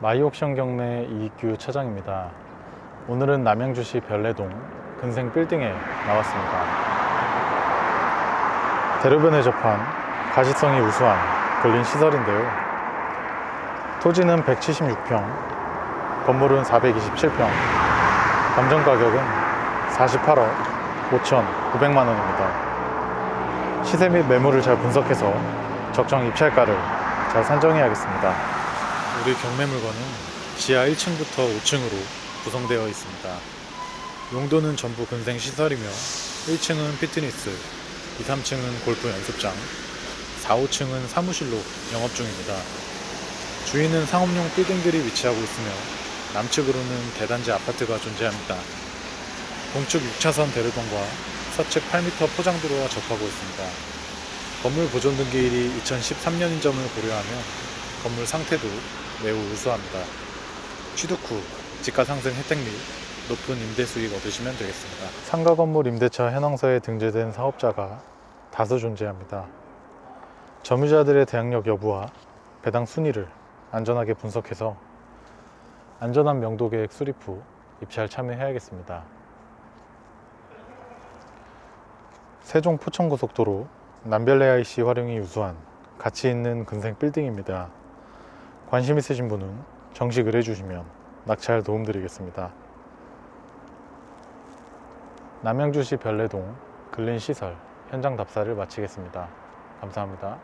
마이옥션 경매 이익규 차장입니다. 오늘은 남양주시 별내동 근생 빌딩에 나왔습니다. 대로변에 접한 가시성이 우수한 근린 시설인데요. 토지는 176평, 건물은 427평, 감정 가격은 48억 5천 9백만 원입니다. 시세 및 매물을 잘 분석해서 적정 입찰가를 잘 산정해야겠습니다. 우리 경매 물건은 지하 1층부터 5층으로 구성되어 있습니다. 용도는 전부 근생 시설이며 1층은 피트니스, 2, 3층은 골프 연습장, 4, 5층은 사무실로 영업 중입니다. 주위는 상업용 빌딩들이 위치하고 있으며 남측으로는 대단지 아파트가 존재합니다. 동측 6차선 대로변과 서측 8m 포장도로와 접하고 있습니다. 건물 보존 등기일이 2013년인 점을 고려하면 건물 상태도 매우 우수합니다. 취득 후 지가 상승 혜택 및 높은 임대 수익 얻으시면 되겠습니다. 상가 건물 임대차 현황서에 등재된 사업자가 다수 존재합니다. 점유자들의 대항력 여부와 배당 순위를 안전하게 분석해서 안전한 명도 계획 수립 후 입찰 참여해야겠습니다. 세종 포천고속도로 남별내 IC 활용이 우수한 가치 있는 근생 빌딩입니다. 관심 있으신 분은 정식 의뢰 주시면 낙찰 도움드리겠습니다. 남양주시 별내동 근린시설 현장 답사를 마치겠습니다. 감사합니다.